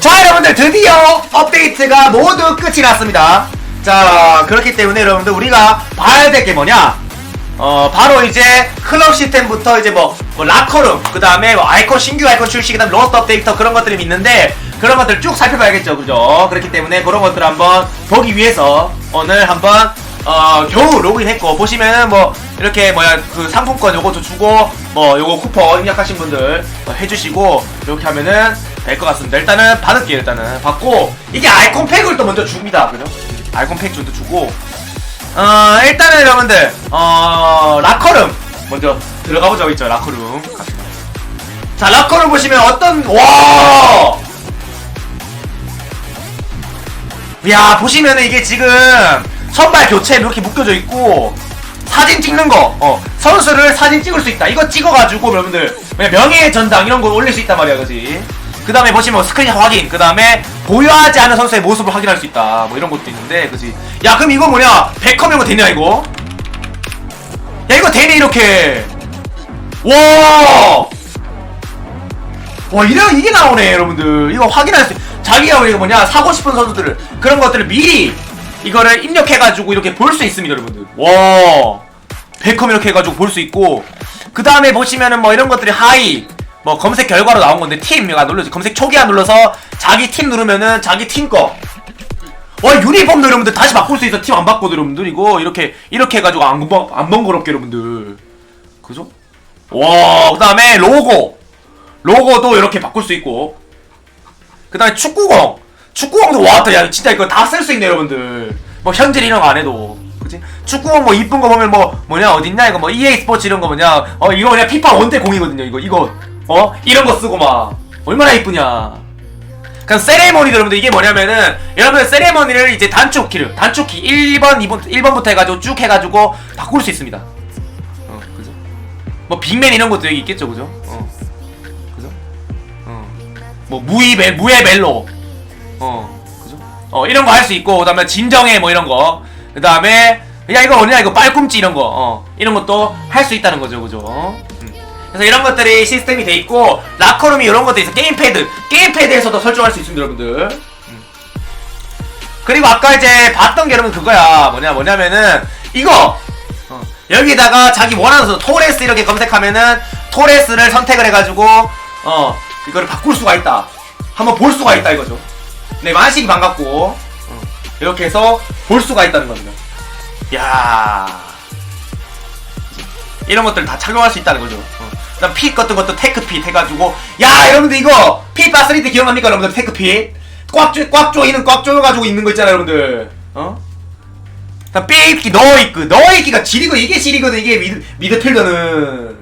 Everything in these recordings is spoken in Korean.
자 여러분들 드디어 업데이트가 모두 끝이 났습니다. 자 그렇기 때문에 여러분들 우리가 봐야 될 게 뭐냐? 어 바로 이제 클럽 시스템부터 이제 뭐, 뭐 라커룸 그 다음에 뭐 아이콘 신규 아이콘 출시 그 다음 로스트 업데이터 그런 것들이 있는데 그런 것들 쭉 살펴봐야겠죠 그죠? 그렇기 때문에 그런 것들 한번 보기 위해서 오늘 한번 어 겨우 로그인했고 보시면은 뭐 이렇게 뭐야 그 상품권 요것도 주고 뭐 요거 쿠폰 입력하신 분들 어, 해주시고 이렇게 하면은 될 것 같습니다. 일단은 받을게요 일단은. 받고 이게 아이콘 팩을 또 먼저 줍니다 그죠? 아이콘 팩도 주고. 어 일단은 여러분들 어 라커룸 먼저 들어가 보자고 있죠 라커룸. 자 라커룸 보시면 어떤 와! 야 보시면은 이게 지금 선발 교체 이렇게 묶여져 있고 사진 찍는 거, 어, 선수를 사진 찍을 수 있다. 이거 찍어가지고 여러분들 명예의 전당 이런 거 올릴 수 있단 말이야, 그지? 그 다음에 보시면 스크린 확인, 그 다음에 보유하지 않은 선수의 모습을 확인할 수 있다. 뭐 이런 것도 있는데, 그지? 야, 그럼 이거 뭐냐? 백컴 이거 되냐 이거? 야, 이거 되네 이렇게. 와, 와 이래 이게 나오네 여러분들 이거 확인할 수 자기가 우리가 뭐냐 사고 싶은 선수들을 그런 것들을 미리 이거를 입력해가지고 이렇게 볼 수 있습니다 여러분들 와 베컴 이렇게 해가지고 볼 수 있고 그 다음에 보시면은 뭐 이런 것들이 하이 뭐 검색 결과로 나온 건데 팀 이거 눌러서 검색 초기화 눌러서 자기 팀 누르면은 자기 팀거. 와 유니폼도 여러분들 다시 바꿀 수 있어. 팀 안 바꿔도 여러분들 이거 이렇게 이렇게 해가지고 안, 번- 안 번거롭게 여러분들. 그죠? 와 그다음에 로고. 로고도 이렇게 바꿀 수 있고. 그 다음에 축구공. 축구공도 와또 야 진짜 이거 다 쓸 수 있네 여러분들. 뭐 현질 이런 거 안 해도. 축구공 뭐 이쁜 거 보면 뭐 뭐냐 어딨냐? 이거 뭐 EA 스포츠 이런 거 뭐냐? 어 이거 그냥 피파 원대 공이거든요 이거. 이거 어? 이런 거 쓰고 막. 얼마나 이쁘냐. 그냥 세레머니도 여러분들 이게 뭐냐면은 여러분들 세레머니를 이제 단축 키를 단축 키 1번 2번 1번부터 해가지고 쭉 해가지고 바꿀 수 있습니다. 어 그죠? 뭐 빅맨 이런 것도 여기 있겠죠 그죠? 어. 그죠? 어. 뭐 무이 멜 무의 멜로. 어 그죠? 어 이런 거 할 수 있고 그다음에 진정해 뭐 이런 거. 그다음에 야 이거 뭐냐? 이거 빨꿈치 이런 거. 어 이런 것도 할 수 있다는 거죠 그죠? 음. 그래서 이런 것들이 시스템이 돼 있고 라커룸이 이런 것도 있어. 게임패드. 게임패드에서도 설정할 수 있습니다 여러분들. 음. 그리고 아까 이제 봤던 게 여러분 그거야. 뭐냐 뭐냐면은 이거. 어, 여기다가 자기 원하는 선수 토레스 이렇게 검색하면은 토레스를 선택을 해가지고 어 이거를 바꿀 수가 있다. 한번 볼 수가 있다 이거죠. 네 만식이 반갑고. 어, 이렇게 해서 볼 수가 있다는 겁니다. 야. 이런 것들 다 착용할 수 있다는 거죠. 어. 그다음 핏 같은 것도 테크핏 해가지고 야 여러분들 이거 피파 3D 기억납니까 여러분들? 테크핏 꽉, 쪼, 꽉 조이는 꽉 조여가지고 있는 거 있잖아요 여러분들. 어? 다 빼입기 넣어있기. 넣어있기가 지리고 이게 지리거든 이게 미드, 미드필더는.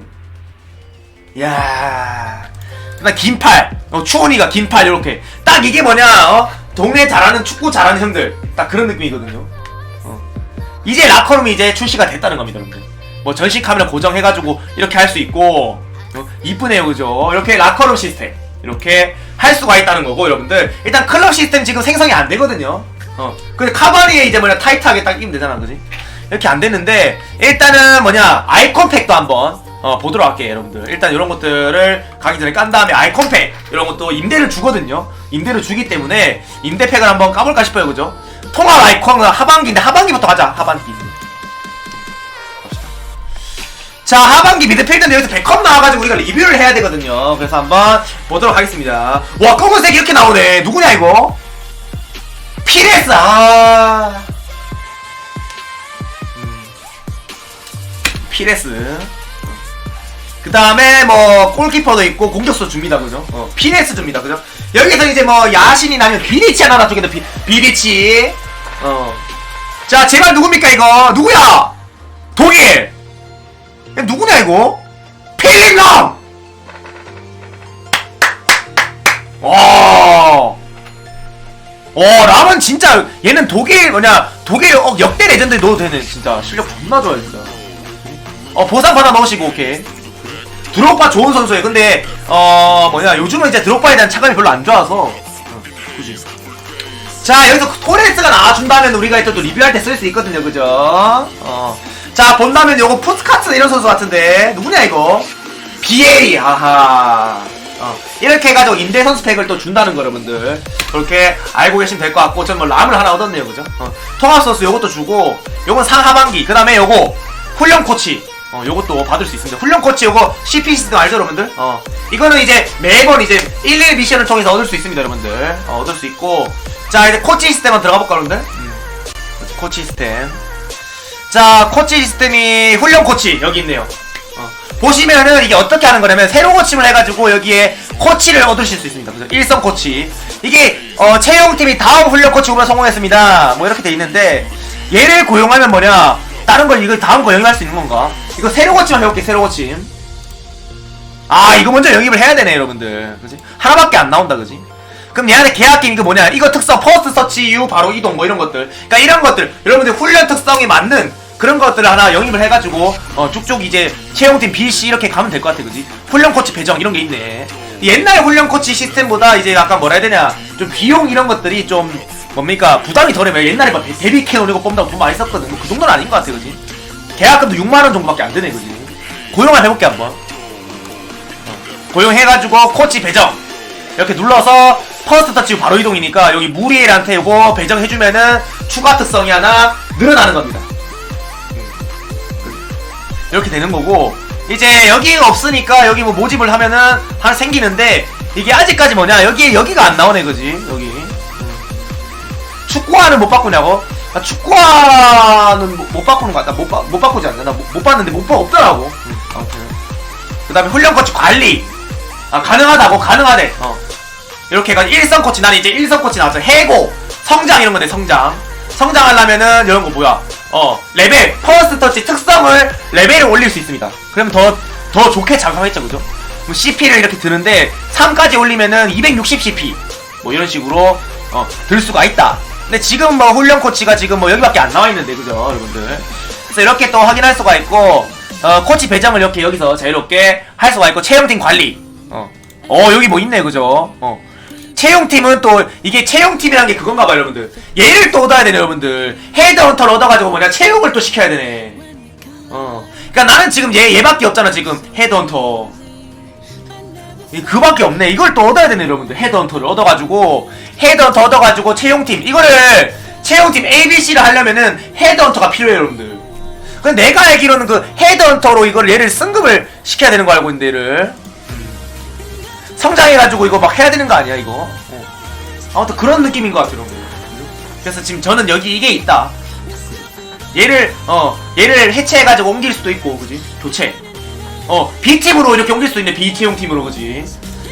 야. 그다음 긴팔. 어, 추원이가 긴팔 이렇게. 딱 이게 뭐냐 어? 동네 잘하는 축구 잘하는 형들. 딱 그런 느낌이거든요. 어. 이제 라커룸이 이제 출시가 됐다는 겁니다 여러분들. 뭐 전시 카메라 고정해가지고 이렇게 할 수 있고. 어, 이쁘네요 그죠? 이렇게 라커룸 시스템. 이렇게 할 수가 있다는 거고 여러분들. 일단 클럽 시스템 지금 생성이 안 되거든요. 어. 근데 카바리에 이제 뭐냐 타이트하게 딱 끼면 되잖아 그지? 이렇게 안 됐는데 일단은 뭐냐 아이콘 팩도 한번 어, 보도록 할게요 여러분들. 일단 이런 것들을 가기 전에 깐 다음에 아이콘 팩 이런 것도 임대를 주거든요. 임대를 주기 때문에 임대팩을 한번 까볼까 싶어요 그죠? 통합 아이콘은 하반기인데 하반기부터 가자 하반기 자 하반기 미드필드인데 여기서 백컴 나와가지고 우리가 리뷰를 해야 되거든요. 그래서 한번 보도록 하겠습니다. 와 검은색 이렇게 나오네. 누구냐 이거? 피레스 아. 음. 피레스. 그 다음에 뭐 골키퍼도 있고 공격수 줍니다 그죠? 어, 피레스 줍니다 그죠? 여기서 이제 뭐 야신이 나면 비리치 하나 놔두겠다 비, 비리치. 어자 제발 누굽니까 이거? 누구야? 독일 야, 누구냐 이거? 필링람! 와. 어, 람은 진짜 얘는 독일 뭐냐 독일 어, 역대 레전드 넣어도 되네 진짜 실력 존나 좋아 진짜. 어 보상 받아 넣으시고 오케이. 드록바 좋은 선수예요. 근데 어 뭐냐 요즘은 이제 드록바에 대한 차감이 별로 안 좋아서. 어, 그지. 자 여기서 토레스가 나와준다면 우리가 또, 또 리뷰할 때 쓸 수 있거든요 그죠 어. 자 본다면 요거 푸스카츠 이런 선수 같은데. 누구냐 이거? 비에리 아하. 어, 이렇게 해가지고 임대 선수 팩을 또 준다는 거 여러분들. 그렇게 알고 계시면 될 것 같고 저는 뭐 람을 하나 얻었네요 그죠? 어, 통합 선수 요것도 주고 요건 상하반기 그 다음에 요거 훈련 코치. 어, 요것도 받을 수 있습니다. 훈련 코치 요거 CP 시스템 알죠 여러분들? 어, 이거는 이제 매번 이제 11 미션을 통해서 얻을 수 있습니다 여러분들. 어, 얻을 수 있고. 자 이제 코치 시스템 한번 들어가 볼까 여러분들? 음. 코치 시스템 자 코치 시스템이 훈련 코치 여기 있네요. 어, 보시면은 이게 어떻게 하는 거냐면 새로 고침을 해가지고 여기에 코치를 얻으실 수 있습니다. 그죠 일선 코치. 이게 어, 채용팀이 다음 훈련 코치 후보에 성공했습니다. 뭐 이렇게 돼 있는데 얘를 고용하면 뭐냐? 다른 걸 이거 다음 거 영입할 수 있는 건가? 이거 새로 고침만 해볼게 새로 고침 아 이거 먼저 영입을 해야 되네 여러분들. 그지? 하나밖에 안 나온다 그지 그럼 얘한테 계약 게임 이거 뭐냐? 이거 특성 퍼스트 서치 이후 바로 이동 뭐 이런 것들. 그러니까 이런 것들. 여러분들 훈련 특성에 맞는 그런 것들을 하나 영입을 해가지고 어 쭉쭉 이제 채용팀 BC 이렇게 가면 될 것 같아 그지? 훈련 코치 배정 이런 게 있네. 옛날 훈련 코치 시스템보다 이제 약간 뭐라 해야 되냐? 좀 비용 이런 것들이 좀 뭡니까? 부담이 덜해요. 옛날에 막 데뷔 캐논 이거 뽑는다고 돈 많이 썼거든. 그 정도는 아닌 것 같아 그지? 계약금도 6만원 정도밖에 안 되네 그지? 고용을 해볼게 한번. 고용해가지고 코치 배정. 이렇게 눌러서 퍼스트 터치 후 바로 이동이니까 여기 무리엘한테 요거 배정해주면은 추가 특성이 하나 늘어나는 겁니다. 이렇게 되는 거고 이제 여기가 없으니까 여기 뭐 모집을 하면은 하나 생기는데 이게 아직까지 뭐냐? 여기 여기가 안 나오네 그지? 여기. 축구화는 못 바꾸냐고? 아, 축구화는 못, 못 바꾸는 것 같다. 못, 바, 못 바꾸지 않나? 나못 봤는데 못봐 없더라고. 음, 아무튼. 그 다음에 훈련 코치 관리. 아 가능하다고 가능하대. 어 이렇게 해가지고 일선 코치 나는 이제 일선 코치 나왔어 해고 성장 이런 거네 성장. 성장하려면은 이런 거 뭐야? 어 레벨 퍼스트 터치 특성을 레벨을 올릴 수 있습니다. 그러면 더 더 좋게 작용했죠 그죠? 뭐 CP를 이렇게 드는데 3까지 올리면은 260 CP. 뭐 이런 식으로 어 들 수가 있다. 근데 지금 뭐 훈련 코치가 지금 뭐 여기밖에 안 나와 있는데 그죠 여러분들? 그래서 이렇게 또 확인할 수가 있고 어 코치 배정을 이렇게 여기서 자유롭게 할 수가 있고 채용팀 관리. 어, 어 여기 뭐 있네 그죠? 어 채용팀은 또 이게 채용팀이란 게 그건가 봐요 여러분들. 얘를 또 얻어야 되네 여러분들. 헤드헌터를 얻어가지고 뭐냐 채용을 또 시켜야 되네. 어. 그니까 나는 지금 얘 얘밖에 없잖아 지금. 헤드헌터. 이 그밖에 없네. 이걸 또 얻어야 되네 여러분들. 헤드헌터를 얻어가지고 헤드헌터 얻어가지고 채용팀. 이거를 채용팀 ABC를 하려면은 헤드헌터가 필요해요 여러분들. 근데 내가 알기로는 그 헤드헌터로 이걸 얘를 승급을 시켜야 되는 거 알고 있는데 얘를 성장해가지고 이거 막 해야 되는 거 아니야 이거? 어. 아무튼 그런 느낌인 것 같아요 여러분 그래서 지금 저는 여기 이게 있다. 얘를 어 얘를 해체해가지고 옮길 수도 있고 그지? 교체. 어 B팀으로 이렇게 옮길 수도 있네 B채용 팀으로 그지?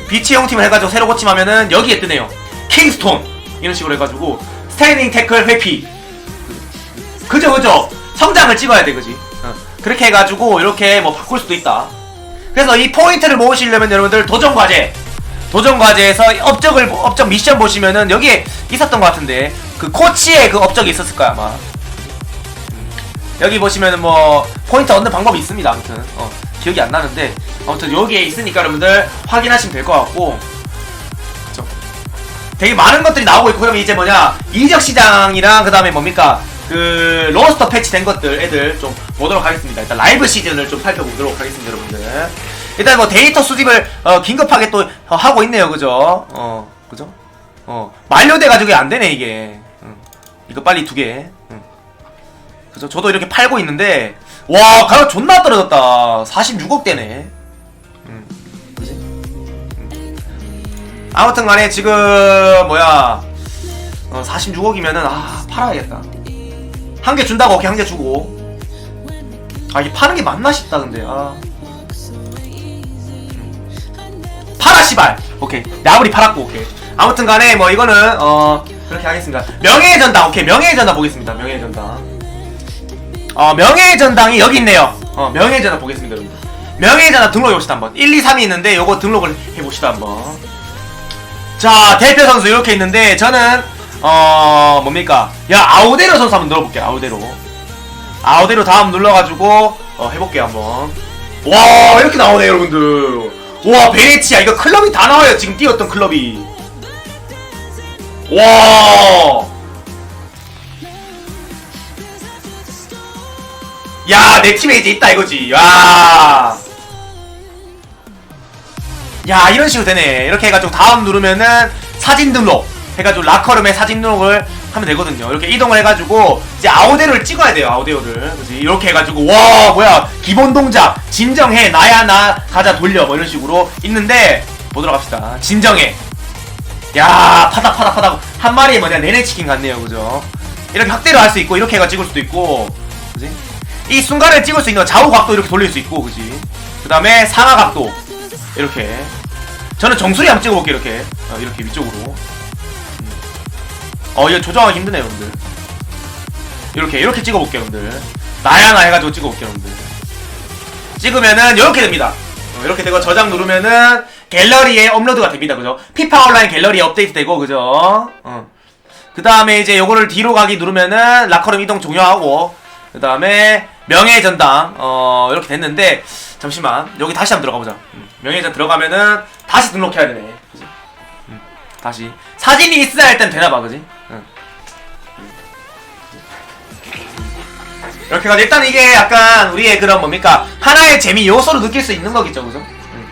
B채용 팀을 해가지고 새로 고침하면은 여기에 뜨네요. 킹스톤 이런 식으로 해가지고 스탠딩 태클 회피. 그죠 그죠? 성장을 찍어야 돼 그지? 어. 그렇게 해가지고 이렇게 뭐 바꿀 수도 있다 그래서 이 포인트를 모으시려면 여러분들 도전 과제 도전 과제에서 업적을 업적 미션 보시면은 여기에 있었던 것 같은데 그 코치의 그 업적이 있었을 거야 아마? 음. 여기 보시면은 뭐 포인트 얻는 방법이 있습니다 아무튼. 어, 기억이 안 나는데. 아무튼 여기에 있으니까 여러분들 확인하시면 될 것 같고. 그쵸 되게 많은 것들이 나오고 있고. 그러면 이제 뭐냐? 이적 시장이랑 그 다음에 뭡니까? 그 로스터 패치 된 것들 애들 좀 보도록 하겠습니다. 일단 라이브 시즌을 좀 살펴보도록 하겠습니다, 여러분들. 일단 뭐 데이터 수집을 어, 긴급하게 또 어, 하고 있네요, 그죠? 어, 그죠? 어 만료돼 가지고 안 되네 이게. 응. 이거 빨리 두 개. 응. 그죠? 저도 이렇게 팔고 있는데 와 가격 존나 떨어졌다. 46억 대네. 응. 응. 아무튼간에 지금 뭐야? 어, 46억이면은 아 팔아야겠다. 한 개 준다고 오케이 한 개 주고 아 이게 파는 게 맞나 싶다 근데 아 씨발. 오케이. 내 아무리 팔았고 오케이. 아무튼 간에 뭐 이거는 어 그렇게 하겠습니다. 명예의 전당. 오케이. 명예의 전당 보겠습니다. 명예의 전당. 어 명예의 전당이 여기 있네요. 어 명예의 전당 보겠습니다 여러분. 명예의 전당 등록해 봅시다 한번. 1, 2, 3이 있는데 요거 등록을 해봅시다 한번. 자 대표 선수 이렇게 있는데 저는 어 뭡니까? 야 아우데로 선수 한번 눌러볼게요 아우데로. 아우데로 다음 눌러가지고 어 해볼게요 한번. 와 이렇게 나오네 여러분들 와 베네치아. 이거 클럽이 다 나와요 지금 뛰었던 클럽이. 와. 야, 내 팀에 이제 있다 이거지. 야. 야 이런 식으로 되네. 이렇게 해가지고 다음 누르면은 사진 등록. 해가지고 라커룸에 사진 등록을 하면 되거든요. 이렇게 이동을 해가지고 이제 아우데오를 찍어야 돼요 아우데오를. 이렇게 해가지고 와 뭐야 기본 동작 진정해 나야 나 가자 돌려 뭐 이런 식으로 있는데 보도록 합시다. 진정해. 야 파닥 파닥 파닥. 한 마리에 뭐냐 내내 치킨 같네요 그죠? 이렇게 확대로 할수 있고 이렇게 해가 찍을 수도 있고 그지? 이 순간을 찍을 수 있는 거 좌우 각도 이렇게 돌릴 수 있고 그지? 그 다음에 상하 각도 이렇게. 저는 정수리 한번 찍어볼게요 이렇게. 어, 이렇게 위쪽으로. 음. 어 이거 조정하기 힘드네요 여러분들. 이렇게 이렇게 찍어볼게요 여러분들. 나야 나 해가지고 찍어볼게요 여러분들. 찍으면은 이렇게 됩니다. 어, 이렇게 되고 저장 누르면은 갤러리에 업로드가 됩니다 그죠? 피파 온라인 갤러리에 업데이트 되고 그죠? 어. 그 다음에 이제 요거를 뒤로 가기 누르면은 라커룸 이동 종료하고 그 다음에 명예전당 어 이렇게 됐는데 잠시만. 여기 다시 한번 들어가 보자. 음, 명예전 들어가면은 다시 등록해야 되네. 그지? 음, 다시. 사진이 있어야 일단 되나봐 그지 이렇게 해가지고 일단 이게 약간 우리의 그런 뭡니까? 하나의 재미 요소로 느낄 수 있는 거겠죠 그죠? 음.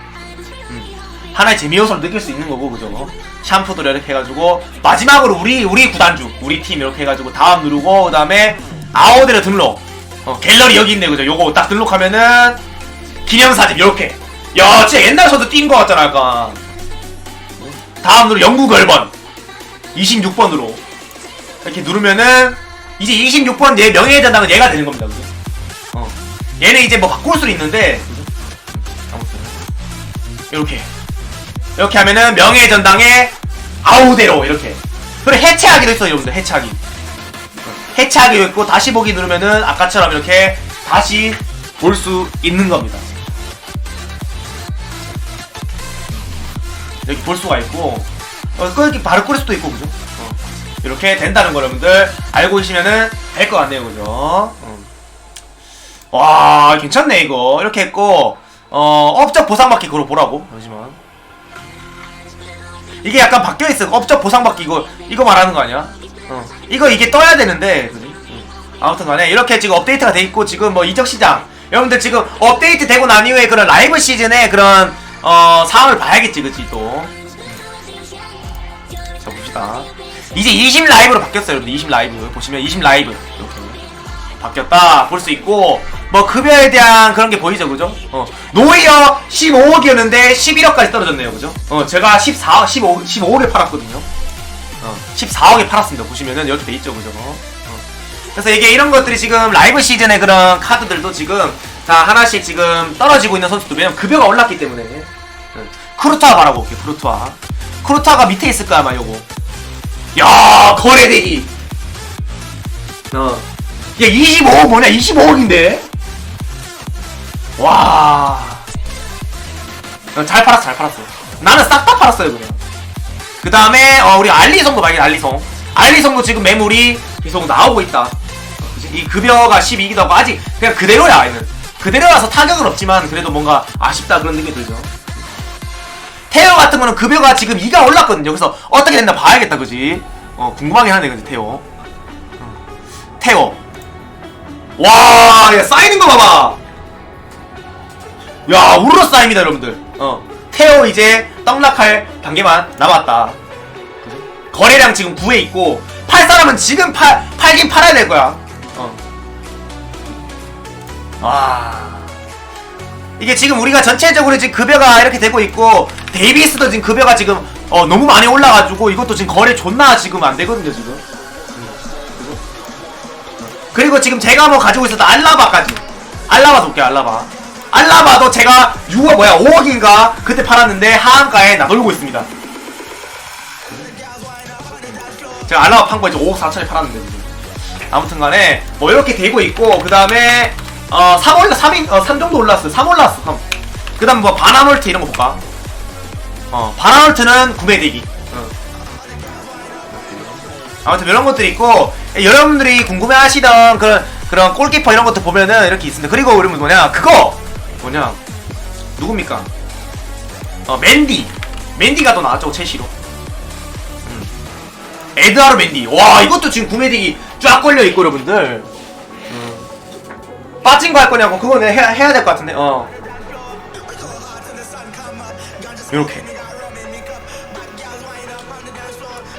음. 하나의 재미 요소로 느낄 수 있는 거고 그죠? 샴푸도 이렇게 해가지고 마지막으로 우리 우리 구단주 우리 팀 이렇게 해가지고 다음 누르고 그 다음에 아오데로 등록. 어, 갤러리 여기 있네 그죠? 요거 딱 등록하면은 기념사진 이렇게. 야 진짜 옛날 저도 띈거 같잖아 약간 다음 누르 영국 열번 26번으로. 이렇게 누르면은 이제 26번 내 명예전당은 얘가 되는 겁니다 그죠 어. 얘는 이제 뭐 바꿀 수 있는데? 아무튼 이렇게 이렇게 하면은 명예전당의 아우대로 이렇게 그리고 해체하기도 있어요 여러분들 해체하기 해체하기도 있고 다시 보기 누르면은 아까처럼 이렇게 다시 볼 수 있는 겁니다 여기 볼 수가 있고 어, 이렇게 바로 끌 수도 있고 그죠 어. 이렇게 된다는 거 여러분들 알고 계시면은 될 것 같네요 그죠? 어. 와 괜찮네 이거. 이렇게 했고 어 업적 보상받기 그걸 보라고. 잠시만. 이게 약간 바뀌어있어. 업적 보상받기 이거 이거 말하는 거 아니야? 어. 이거 이게 떠야 되는데? 응. 아무튼 간에 이렇게 지금 업데이트가 돼 있고 지금 뭐 이적 시장. 여러분들 지금 업데이트 되고 난 이후에 그런 라이브 시즌에 그런 어 상황을 봐야겠지 그지 또? 자 봅시다 이제 20 라이브로 바뀌었어요 여러분들 20 라이브. 보시면 20 라이브. 이렇게 바뀌었다. 볼 수 있고. 뭐 급여에 대한 그런 게 보이죠 그죠? 어. 노이어 15억이었는데 11억까지 떨어졌네요 그죠? 어 제가 14, 15, 15억에 팔았거든요. 어 14억에 팔았습니다. 보시면은 이렇게 돼 있죠 그죠? 어. 그래서 이게 이런 것들이 지금 라이브 시즌의 그런 카드들도 지금 다 하나씩 지금 떨어지고 있는 선수들. 왜냐면 급여가 올랐기 때문에. 응. 크루트와 바라고 올게요 크루트와. 크루트와가 밑에 있을 거야 아마 요거 야 거래 대기 어. 야 25억 뭐냐 25억인데 와. 어, 잘 팔았어, 잘 팔았어. 나는 싹 다 팔았어요, 그냥. 그 다음에, 어, 우리 알리송도 발견, 알리송. 알리송도 지금 매물이 계속 나오고 있다. 이 급여가 12기도 하고, 아직 그냥 그대로야, 얘는. 그대로라서 타격은 없지만, 그래도 뭔가 아쉽다 그런 느낌이 들죠. 태호 같은 거는 급여가 지금 2가 올랐거든요. 그래서 어떻게 됐나 봐야겠다, 그지? 어, 궁금하긴 하네, 그지, 태호. 어. 태호. 와, 야, 쌓이는 거 봐봐! 야 우르르 쌓입니다 여러분들 어 테오 이제 떡락할 단계만 남았다? 거래량 지금 9에 있고 팔 사람은 지금 팔 팔긴 팔아야 될 거야 어 와 이게 지금 우리가 전체적으로 지금 급여가 이렇게 되고 있고 데이비스도 지금 급여가 지금 어 너무 많이 올라가지고 이것도 지금 거래 존나 지금 안 되거든요 지금? 그리고 지금 제가 뭐 가지고 있었던 알라바까지 알라바 볼게요 알라바 알라바도 제가 6억 뭐야 5억인가 그때 팔았는데 하한가에 나돌고 있습니다. 제가 알라바 판거 이제 5억 4천에 팔았는데. 아무튼간에 뭐 이렇게 되고 있고 그 다음에 어 3월 3인 어 3 정도 올랐어요. 3 올랐어. 3. 그 다음 뭐 바나몰트 이런 거 볼까? 어 바나몰트는 구매되기. 어. 아무튼 이런 것들이 있고 여러분들이 궁금해하시던 그런 그런 골키퍼 이런 것도 보면은 이렇게 있습니다. 그리고 우리 뭐냐 그거 뭐냐 누굽니까? 어 맨디 맨디가 더 나왔죠 첼시로 음. 에드하르 맨디 와 이것도 지금 구매되기 쫙 걸려있고 여러분들 음. 빠진 거 할 거냐고 그거는 해야, 해야 될 것 같은데. 어. 요렇게.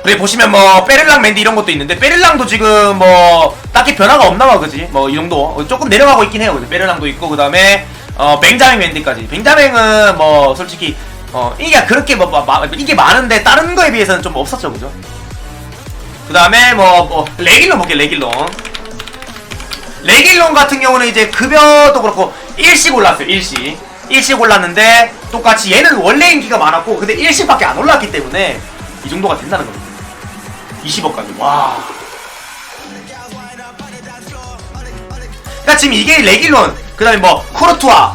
그리고 보시면 뭐 빼를랑 맨디 이런 것도 있는데 빼를랑도 지금 뭐 딱히 변화가 없나 봐 그지? 뭐 이 정도. 어, 조금 내려가고 있긴 해요. 그지? 빼를랑도 있고 그 다음에 어 뱅자밍 맨디까지. 뱅자밍은 뭐 솔직히 어 이게 그렇게 뭐 마- 마- 이게 많은데 다른 거에 비해서는 좀 없었죠 그죠? 그 다음에 뭐, 뭐 레길론 볼게요 레길론 레길론 같은 경우는 이제 급여도 그렇고 일씩 올랐어요 일씩. 일씩 올랐는데 똑같이 얘는 원래 인기가 많았고 근데 일씩밖에 안 올랐기 때문에 이 정도가 된다는 겁니다. 20억까지. 와. 그러니까 지금 이게 레길론 그 다음에 뭐 쿠르투아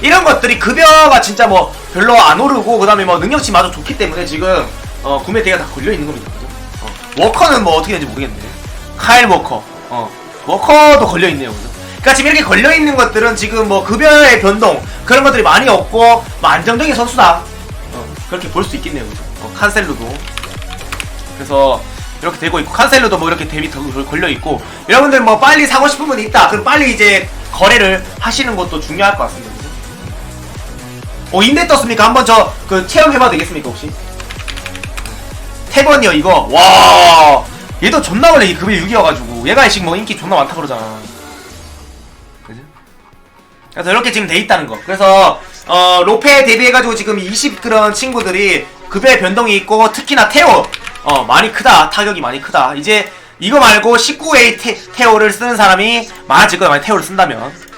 이런 것들이 급여가 진짜 뭐 별로 안 오르고 그 다음에 뭐 능력치 마저 좋기 때문에 지금 어, 구매 대가 다 걸려 있는 겁니다? 어, 워커는 뭐 어떻게 되는지 모르겠네. 카일 워커. 어, 워커도 걸려 있네요 그죠? 그러니까 지금 이렇게 걸려 있는 것들은 지금 뭐 급여의 변동 그런 것들이 많이 없고 뭐 안정적인 선수다 어, 그렇게 볼 수 있겠네요 그죠? 어, 칸셀로도 그래서 이렇게 되고 있고 칸셀로도 뭐 이렇게 데뷔 더 걸려 있고 여러분들 뭐 빨리 사고 싶은 분이 있다 그럼 빨리 이제 거래를 하시는 것도 중요할 것 같습니다 그죠? 어 인대 떴습니까? 한번 저 그 체험해봐도 되겠습니까 혹시? 태번이요 이거 와 얘도 존나 원래 이 급여 6이어가지고. 얘가 지금 뭐 인기 존나 많다 그러잖아. 그죠? 그래서 이렇게 지금 돼 있다는 거. 그래서 어 로페 데뷔해가지고 지금 20 그런 친구들이 급여의 변동이 있고 특히나 테오 어 많이 크다. 타격이 많이 크다. 이제 이거 말고 19A 테, 테오를 쓰는 사람이 많아질 거야. 만약 테오를 쓴다면.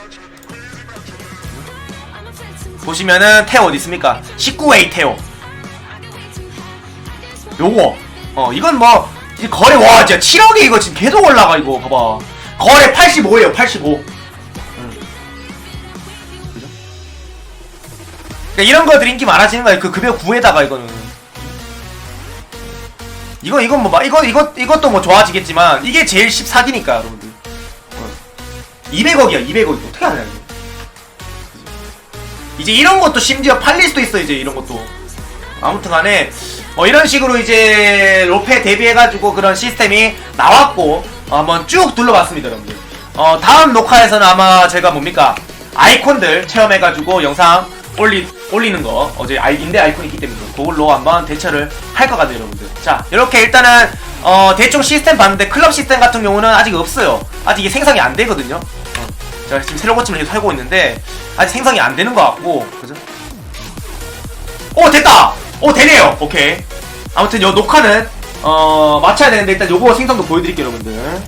보시면은 테오 어디 있습니까? 19A 테오 요거. 어 이건 뭐 거래 와 진짜 7억이 이거 지금 계속 올라가 이거. 봐봐. 거래 85예요 85 그죠? 그러니까 이런 것들 인기 많아지는 거야 그 급여 9에다가 이거는. 이거 이건 뭐 막- 이거 이거 이것도 뭐 좋아지겠지만 이게 제일 14기니까 여러분들. 어. 200억이야 200억. 어떻게 하냐 이거. 이제 이런 것도 심지어 팔릴 수도 있어 이제 이런 것도. 아무튼 간에 뭐 이런 식으로 이제 로페 데뷔해가지고 그런 시스템이 나왔고 어, 한번 쭉 둘러봤습니다 여러분들. 어 다음 녹화에서는 아마 제가 뭡니까? 아이콘들 체험해가지고 영상 올리, 올리는 거. 어제 아이, 인대 아이콘이 있기 때문에 그걸로 한번 대처를 할 것 같아요 여러분들. 자 이렇게 일단은 어 대충 시스템 봤는데 클럽 시스템 같은 경우는 아직 없어요. 아직 이게 생성이 안 되거든요. 어, 제가 지금 새로 고침을 지금 살고 있는데 아직 생성이 안 되는 것 같고 그죠? 오 됐다! 오 되네요. 오케이. 아무튼 요 녹화는 어 맞춰야 되는데 일단 요거 생성도 보여드릴게요 여러분들.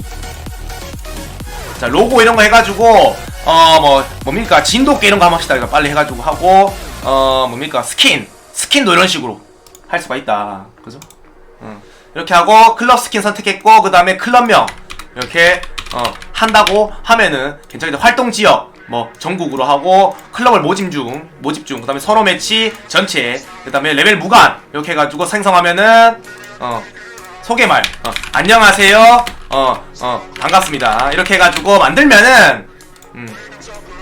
자 로고 이런 거 해가지고 어 뭐 뭡니까? 진돗개 이런 거 한번 합시다. 이거 빨리 해가지고 하고 어 뭡니까? 스킨. 스킨도 이런 식으로 할 수가 있다. 그죠? 어. 이렇게 하고 클럽 스킨 선택했고 그 다음에 클럽명 이렇게 어, 한다고 하면은 괜찮겠다 활동 지역 뭐 전국으로 하고 클럽을 모집 중 모집 중. 그다음에 서로 매치 전체. 그다음에 레벨 무관. 이렇게 해가지고 생성하면은 어 소개말. 어, 안녕하세요. 어어 반갑습니다. 이렇게 해가지고 만들면은 음,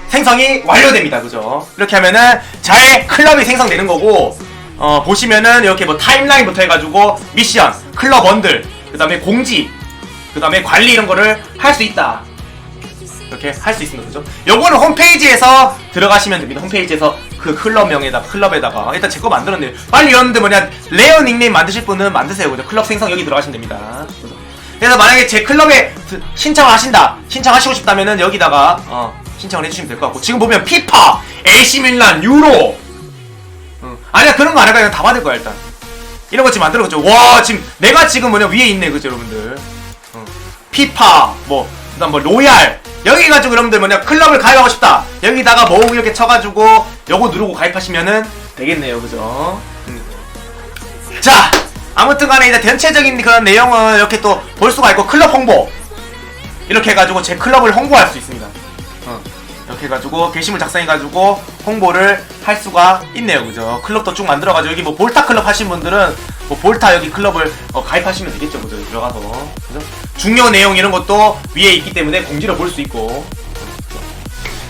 생성이 완료됩니다. 그죠? 이렇게 하면은 잘 클럽이 생성되는 거고 어 보시면은 이렇게 뭐 타임라인부터 해가지고 미션 클럽 원들 그 다음에 공지 그 다음에 관리 이런 거를 할 수 있다 이렇게 할 수 있습니다. 그죠? 요거는 홈페이지에서 들어가시면 됩니다. 홈페이지에서 그 클럽명에다 클럽에다가. 일단 제 거 만들었네요. 빨리 여러분들 뭐냐 레어 닉네임 만드실 분은 만드세요. 그죠? 클럽 생성 여기 들어가시면 됩니다? 그래서 만약에 제 클럽에 드- 신청을 하신다 신청하시고 싶다면은 여기다가 어, 신청을 해주시면 될 것 같고. 지금 보면 피파 AC 밀란 유로. 응. 아니야 그런 거안 해가 그냥 다 받을 거야 일단. 이런 거 지금 만들어봤죠? 와 지금 내가 지금 뭐냐 위에 있네 그죠 여러분들? 어. 피파 뭐 그다음 뭐 로얄. 여기 가지고 여러분들 뭐냐 클럽을 가입하고 싶다. 여기다가 모으고 이렇게 쳐가지고 요거 누르고 가입하시면은 되겠네요. 그죠? 음. 자 아무튼 간에 이제 전체적인 그런 내용은 이렇게 또 볼 수가 있고 클럽 홍보. 이렇게 해가지고 제 클럽을 홍보할 수 있습니다. 어. 이렇게 해가지고 게시물 작성해가지고 홍보를 할 수가 있네요. 그죠? 클럽도 쭉 만들어가지고 여기 뭐 볼타 클럽 하신 분들은 뭐 볼타 여기 클럽을 어, 가입하시면 되겠죠. 그죠? 들어가서. 그죠 중요 내용 이런 것도 위에 있기 때문에 공지를 볼수 있고.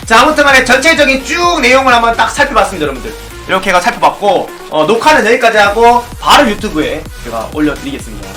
자 아무튼 간에 전체적인 쭉 내용을 한번 딱 살펴봤습니다 여러분들. 이렇게 해가 살펴봤고 어, 녹화는 여기까지 하고 바로 유튜브에 제가 올려드리겠습니다